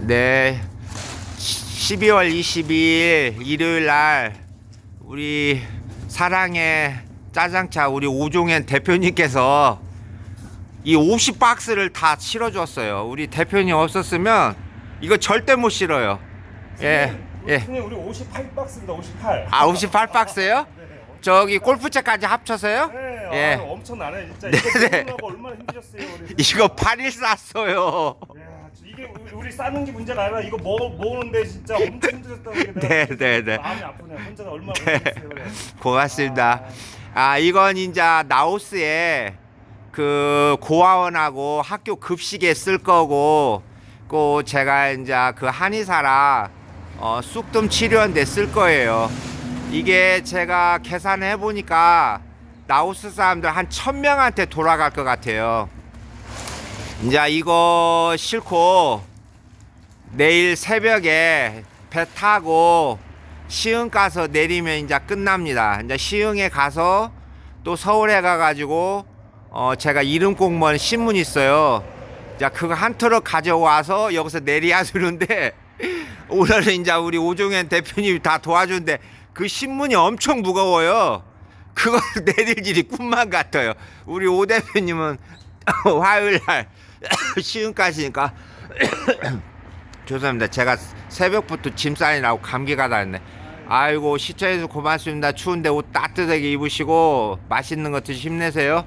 네. 12월 22일 일요일 날 우리 사랑의 짜장차 우리 오종현 대표님께서 이 50박스를 다 실어줬어요. 우리 대표님 없었으면 이거 절대 못 실어요. 예, 예. 선생님 우리 58박스입니다. 58. 아, 58박스요? 네. 저기 골프채까지 합쳐서요? 네. 예. 아, 엄청나네 진짜. 네, 이거 네. 보느라고 얼마나 힘드셨어요. 우리. 이거 8일 쌌어요. 야, 이게 우리- 우리 싸는 게 문제가 아니라 이거 먹 먹는데 진짜 엄청 힘드셨다고 이게 내가 네, 네, 네. 마음이 아프네. 혼자가 얼마나 네. 고생했어요. 그래. 고맙습니다. 아, 이건 이제 나우스에 그 고아원하고 학교 급식에 쓸 거고, 그 제가 이제 그 한의사라 어, 쑥뜸 치료하는데 쓸 거예요. 이게 제가 계산해 보니까 나우스 사람들 한 천 명한테 돌아갈 것 같아요. 이제 이거 싣고 내일 새벽에 배 타고 시흥 가서 내리면 이제 끝납니다. 이제 시흥에 가서 또 서울에 가가지고 어 제가 이름 공무원 신문 있어요. 자 그거 한 트럭 가져와서 여기서 내리야 주는데 오늘은 이제 우리 오종현 대표님이 다 도와주는데 그 신문이 엄청 무거워요. 그걸 내릴 일이 꿈만 같아요. 우리 오 대표님은 화요일 날 시흥 가시니까 죄송합니다. 제가 새벽부터 짐 싸느라고 감기가 났네. 아이고 시청해주셔서 고맙습니다. 추운데 옷 따뜻하게 입으시고 맛있는 거 드시 힘내세요.